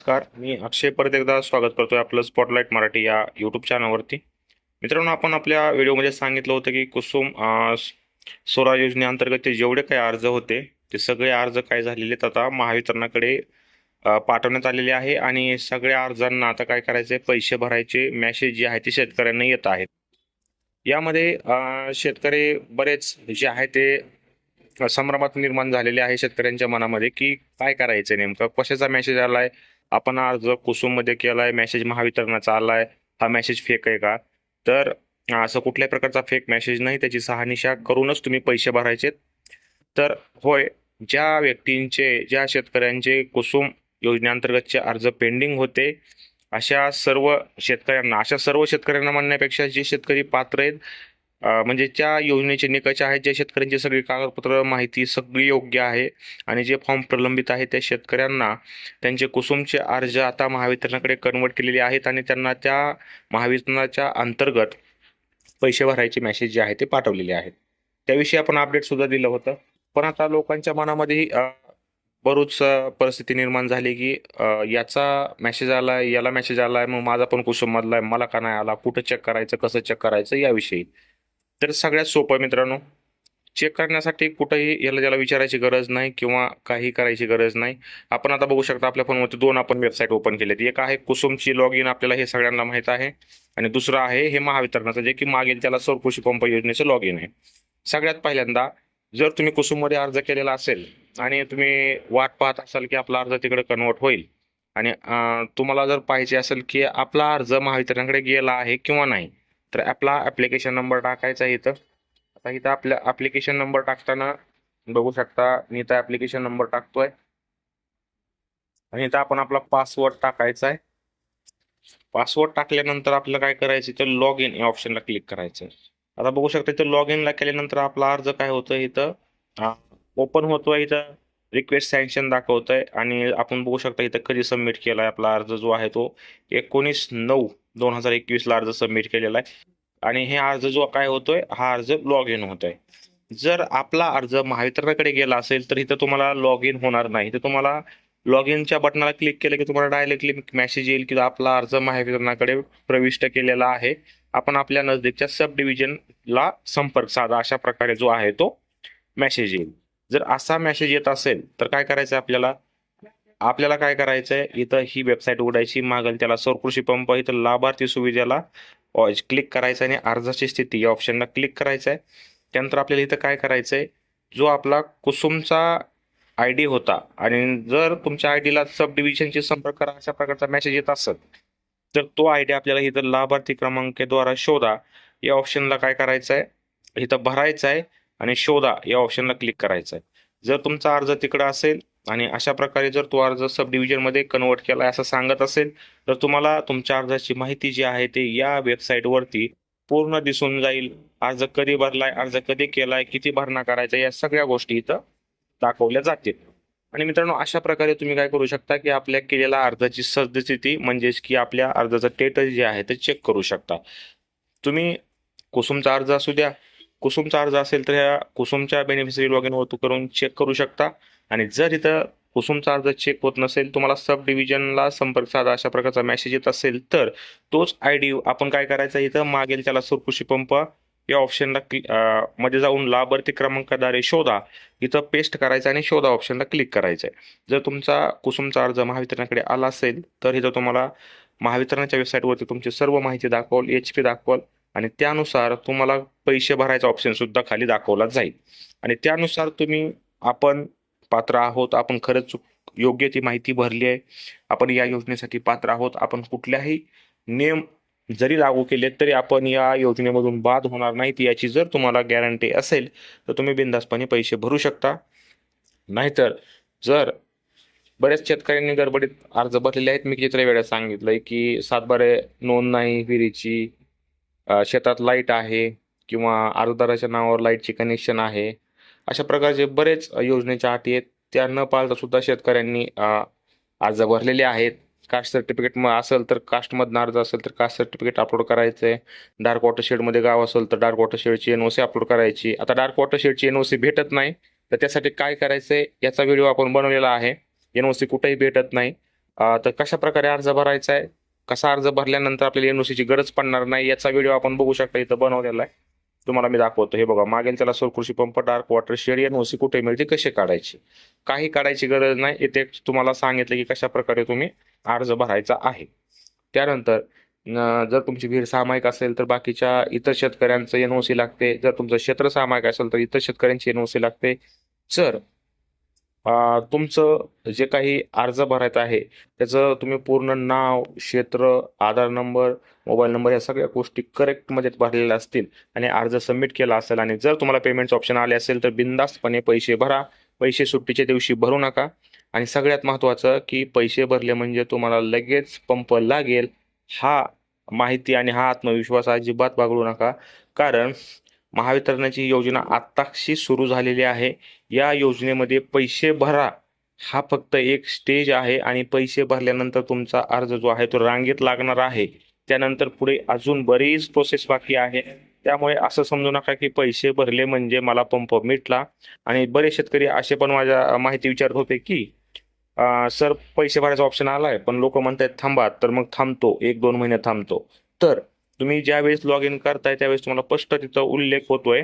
नमस्कार मी अक्षय परत एकदा स्वागत करतोय आपलं स्पॉटलाईट मराठी या यूट्यूब चॅनलवरती मित्रांनो आपण आपल्या व्हिडिओमध्ये सांगितलं होतं की कुसुम सोरा योजनेअंतर्गतचे योजनेअंतर्गत जेवढे काही अर्ज होते ते सगळे अर्ज काय झालेले आहेत आता महावितरणाकडे पाठवण्यात आलेले आहे आणि सगळ्या अर्जांना आता काय करायचे पैसे भरायचे मॅसेज जे आहे ते शेतकऱ्यांना येत आहेत. यामध्ये शेतकरी बरेच जे आहे ते संभ्रमात निर्माण झालेले आहे शेतकऱ्यांच्या मनामध्ये की काय करायचं नेमकं कशाचा मेसेज आलाय आपण अर्ज कुसुममध्ये केलाय मेसेज महावितरणाचा आलाय हा मेसेज फेक आहे का? तर असं कुठल्याही प्रकारचा फेक मेसेज नाही त्याची सहानिशा करूनच तुम्ही पैसे भरायचे तर होय ज्या व्यक्तींचे ज्या शेतकऱ्यांचे कुसुम योजनेअंतर्गतचे अर्ज पेंडिंग होते अशा सर्व शेतकऱ्यांना अशा सर्व शेतकऱ्यांना म्हणण्यापेक्षा जे शेतकरी पात्र आहेत म्हणजे त्या योजनेचे निकष आहेत ज्या शेतकऱ्यांचे सगळी कागदपत्र माहिती सगळी योग्य आहे आणि जे फॉर्म प्रलंबित आहे त्या शेतकऱ्यांना त्यांचे कुसुमचे अर्ज आता महावितरणाकडे कन्वर्ट केलेले आहेत आणि त्यांना त्या महावितरणाच्या अंतर्गत पैसे भरायचे मेसेज जे आहे ते पाठवलेले आहेत. त्याविषयी आपण अपडेट सुद्धा दिलं होतं. पण आता लोकांच्या मनामध्ये बरूच परिस्थिती निर्माण झाली की याचा मेसेज आलाय याला मेसेज आलाय मग माझा पण कुसुम मधला आहे मला का नाही आला कुठं चेक करायचं कसं चेक करायचं याविषयी. तर सगळ्यात सोपं मित्रांनो चेक करण्यासाठी कुठंही याला ज्याला विचारायची गरज नाही किंवा काही करायची गरज नाही. आपण आता बघू शकता आपल्या फोनवरती दोन आपण वेबसाईट ओपन केलेत. एक आहे कुसुमची लॉग इन आपल्याला हे सगळ्यांना माहीत आहे आणि दुसरं आहे हे महावितरणाचं जे की मागेल त्याला सौर कृषी पंप योजनेचं लॉग इन आहे. सगळ्यात पहिल्यांदा जर तुम्ही कुसुममध्ये अर्ज केलेला असेल आणि तुम्ही वाट पाहत असाल की आपला अर्ज तिकडे कन्वर्ट होईल आणि तुम्हाला जर पाहिजे असेल की आपला अर्ज महावितरणाकडे गेला आहे किंवा नाही तर आपला ॲप्लिकेशन नंबर टाकायचा इथं. आता इथं आपल्या ॲप्लिकेशन नंबर टाकताना बघू शकता मी इथं ॲप्लिकेशन नंबर टाकतोय. आणि इथं आपण आपला पासवर्ड टाकायचा आहे. पासवर्ड टाकल्यानंतर आपलं काय करायचं इथं लॉग इन या ऑप्शनला क्लिक करायचं आता बघू शकता इथं लॉग इनला केल्यानंतर आपला अर्ज काय होतं इथं? ओपन होतोय इथं. रिक्वेस्ट सँक्शन दाखवतंय आणि आपण बघू शकता इथं कधी सबमिट केलाय आपला अर्ज जो आहे तो एकोणीस नऊ दोन हजार एकवीसला अर्ज सबमिट केलेला आहे. आणि हे अर्ज जो काय होतोय हा अर्ज लॉग इन होतोय. जर आपला अर्ज महावितरणाकडे गेला असेल तर इथं तुम्हाला लॉग इन होणार नाही. तर तुम्हाला लॉग इनच्या बटनाला क्लिक केलं की तुम्हाला डायरेक्टली मेसेज येईल की आपला अर्ज महावितरणाकडे प्रविष्ट केलेला आहे. आपण आपल्या नजदीकच्या सब डिव्हिजनला संपर्क साधा अशा प्रकारे जो आहे तो मेसेज येईल. जर असा मेसेज येत असेल तर काय करायचं आपल्याला? आपल्याला काय करायचंय? इथं ही वेबसाईट उघडायची मागेल त्याला सौर कृषी पंप इथं लाभार्थी सुविधेला क्लिक करायचं आणि अर्जाची स्थिती या ऑप्शनला क्लिक करायचं आहे त्यानंतर आपल्याला इथं काय करायचंय? जो आपला कुसुमचा आय डी होता आणि जर तुमच्या आय डीला सब डिव्हिजनशी संपर्क करा अशा प्रकारचा मेसेज येत असेल तर तो आय डी आपल्याला इथं लाभार्थी क्रमांकाद्वारा शोधा. या ऑप्शनला काय करायचं आहे इथं भरायचं आहे आणि शोधा या ऑप्शनला क्लिक करायचं आहे जर तुमचा अर्ज तिकडं असेल आणि अशा प्रकारे जर तो अर्ज सब डिव्हिजनमध्ये कन्वर्ट केला असं सांगत असेल तर तुम्हाला तुमच्या अर्जाची माहिती जी आहे ते या वेबसाईटवरती पूर्ण दिसून जाईल. अर्ज कधी भरलाय अर्ज कधी केलाय किती भरणा करायचा या सगळ्या गोष्टी इथं दाखवल्या जातील. आणि मित्रांनो अशा प्रकारे तुम्ही काय करू शकता की आपल्या केलेल्या अर्जाची सद्यस्थिती म्हणजेच की आपल्या अर्जाचं स्टेटस जे आहे ते चेक करू शकता. तुम्ही कुसुमचा अर्ज असू द्या कुसुमचा अर्ज असेल तर ह्या कुसुमच्या बेनिफिशरी लॉग इन वरतू करून चेक करू शकता. आणि जर इथं कुसुमचा अर्ज चेक होत नसेल तुम्हाला सब डिव्हिजनला संपर्क साधा अशा प्रकारचा मेसेज येत असेल तर तोच आय डी आपण काय करायचा इथं? मागेल त्याला सुरकृषी पंप या ऑप्शनला मध्ये जाऊन लाभार्थी क्रमांकाद्वारे शोधा. इथं पेस्ट करायचं आणि शोधा ऑप्शनला क्लिक करायचं आहे. जर तुमचा कुसुमचा अर्ज महावितरणाकडे आला असेल तर इथं तुम्हाला महावितरणाच्या वेबसाईटवरती तुमची सर्व माहिती दाखवाल एच पी दाखवाल. आणि त्यानुसार तुम्हाला पैसे भरायचा ऑप्शन सुद्धा खाली दाखवला जाईल. आणि त्यानुसार तुम्ही आपण पात्र आहोत आपण खरंच योग्य ती माहिती भरली आहे. आपण या योजनेसाठी पात्र आहोत. आपण कुठल्याही नियम जरी लागू केले तरी आपण या योजनेमधून बाद होणार नाहीत याची जर तुम्हाला गॅरंटी असेल तर तुम्ही बिनधास्तपणे पैसे भरू शकता. नाहीतर जर बऱ्याच शेतकऱ्यांनी गडबडीत अर्ज भरलेले आहेत. मी कितीतरी वेळा सांगितलंय की सातबारे नोंद नाही विहिरीची. शेतात लाइट आहे किंवा अर्जदाराच्या नावावर लाईटची कनेक्शन आहे अशा प्रकारचे बरेच योजनेच्या अटी आहेत. त्या न पाळता सुद्धा शेतकऱ्यांनी अर्ज भरलेले आहेत. कास्ट सर्टिफिकेट मग असेल तर कास्टमधनं अर्ज असेल तर कास्ट सर्टिफिकेट अपलोड करायचं. आहे डार्क वॉटर शेडमध्ये गाव असेल तर डार्क वॉटर शेडची एन ओ सी अपलोड करायची. आता डार्क वॉटर शेडची एन ओ सी भेटत नाही तर त्यासाठी काय करायचं आहे याचा व्हिडिओ आपण बनवलेला आहे. एन ओ सी कुठेही भेटत नाही. तर कशा प्रकारे अर्ज भरायचा आहे? कसा अर्ज भरल्यानंतर आपल्याला एनओसीची गरज पडणार नाही याचा व्हिडिओ आपण बघू शकता इथं बनवलेला आहे. तुम्हाला मी दाखवतो. हे बघा मागेल त्याला सौर कृषी pump dark water shed NOC कुठे मिळते कसे काढायचे? काही काढायची गरज नाही. इथे तुम्हाला सांगितलं की कशा प्रकारे तुम्ही अर्ज भरायचा आहे. त्यानंतर जर तुमची भीड सामायिक असेल तर बाकीच्या इतर शेतकऱ्यांचं एनओसी लागते. जर तुमचं क्षेत्र सामायिक असेल तर इतर शेतकऱ्यांची एनओसी लागते. जर तुमचं जे काही अर्ज भरायचं आहे त्याचं तुम्ही पूर्ण नाव क्षेत्र आधार नंबर मोबाईल नंबर या सगळ्या गोष्टी करेक्टमध्ये भरलेल्या असतील आणि अर्ज सबमिट केला असेल आणि जर तुम्हाला पेमेंटचं ऑप्शन आले असेल तर बिंदास्तपणे पैसे भरा. पैसे सुट्टीच्या दिवशी भरू नका. आणि सगळ्यात महत्त्वाचं की पैसे भरले म्हणजे तुम्हाला लगेच पंप लागेल. हा माहिती आणि हा आत्मविश्वास अजिबात बागडू नका. कारण महावितरणाची योजना आत्ताशी सुरू झालेली आहे. या योजनेमध्ये पैसे भरा. हा फक्त एक स्टेज आहे आणि पैसे भरल्यानंतर तुमचा अर्ज जो आहे तो रांगेत लागणार आहे. त्यानंतर पुढे अजून बरीच प्रोसेस बाकी आहे. त्यामुळे असं समजू नका की पैसे भरले म्हणजे मला पंप मिटला. आणि बरेच शेतकरी असे पण माझ्या माहिती विचारत होते की आ, सर पैसे भरायचा ऑप्शन आलाय पण लोक म्हणतात थांबा तर मग थांबतो एक दोन महिने थांबतो तर तुम्ही ज्या वेळेस लॉग इन करताय त्यावेळेस तुम्हाला स्पष्ट तिथं उल्लेख होतोय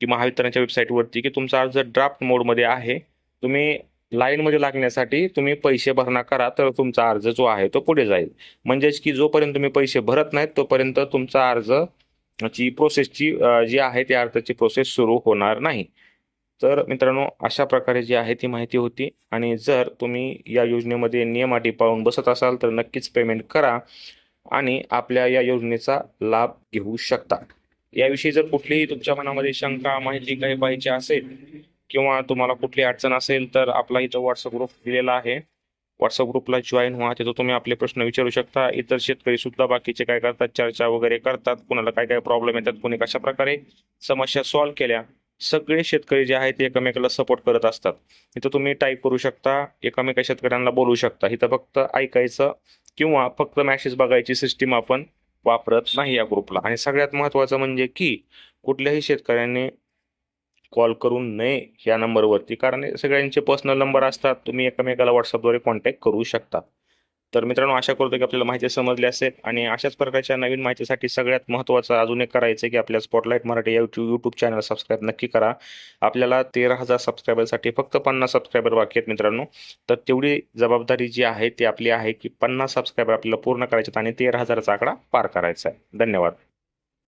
की महावितरणाच्या वेबसाईटवरती की तुमचा अर्ज ड्राफ्ट मोडमध्ये आहे तुम्ही लाईनमध्ये लागण्यासाठी तुम्ही पैसे भरणा करा तर तुमचा अर्ज जो आहे तो पुढे जाईल. म्हणजेच की जोपर्यंत तुम्ही पैसे भरत नाहीत तोपर्यंत तुमचा अर्ज ची प्रोसेसची जी आहे त्या अर्जाची प्रोसेस सुरू होणार नाही. तर मित्रांनो अशा प्रकारे जी आहे ती माहिती होती. आणि जर तुम्ही या योजनेमध्ये नियम अटी पाळून बसत असाल तर नक्कीच पेमेंट करा. आणि आपल्या या योजनेचा लाभ घेऊ शकता. याविषयी जर कुठलीही तुमच्या मनामध्ये शंका माहिती काही पाहिजे असेल किंवा तुम्हाला कुठली अडचण असेल तर आपला इथं व्हॉट्सअप ग्रुप दिलेला आहे. व्हॉट्सअप ग्रुपला जॉईन व्हा तिथं तुम्ही आपले प्रश्न विचारू शकता. इतर शेतकरी सुद्धा बाकीचे काय करतात चर्चा वगैरे करतात कुणाला काय काय प्रॉब्लेम येतात कुणी कशा प्रकारे समस्या सॉल्व्ह केल्या सगळे शेतकरी जे आहेत ते एकमेकाला सपोर्ट करत असतात. इथं तुम्ही टाईप करू शकता एकमेका शेतकऱ्यांना बोलू शकता. इथं फक्त ऐकायचं किंवा फक्त मॅसेज बघायची सिस्टीम आपण वापरत नाही या ग्रुपला आणि सगळ्यात महत्त्वाचं म्हणजे की कुठल्याही शेतकऱ्यांनी कॉल करू नये या नंबरवरती कारण सगळ्यांचे पर्सनल नंबर असतात. तुम्ही एकमेकाला व्हॉट्सअपद्वारे कॉन्टॅक्ट करू शकता. तर मित्रांनो आशा करतो की आपल्याला माहिती समजली असेल आणि अशाच प्रकारच्या नवीन माहितीसाठी सगळ्यात महत्त्वाचं अजून एक करायचं आहे की आपल्या स्पॉटलाईट मराठी या यूट्यूब चॅनल सबस्क्राईब नक्की करा. आपल्याला तेरा हजार सबस्क्रायबरसाठी फक्त पन्नास सबस्क्रायबर बाकी आहेत मित्रांनो. तर तेवढी जबाबदारी जी आहे ती आपली आहे की पन्नास सबस्क्रायबर आपल्याला पूर्ण करायचे आणि तेरा हजाराचा आकडा पार करायचा आहे. धन्यवाद.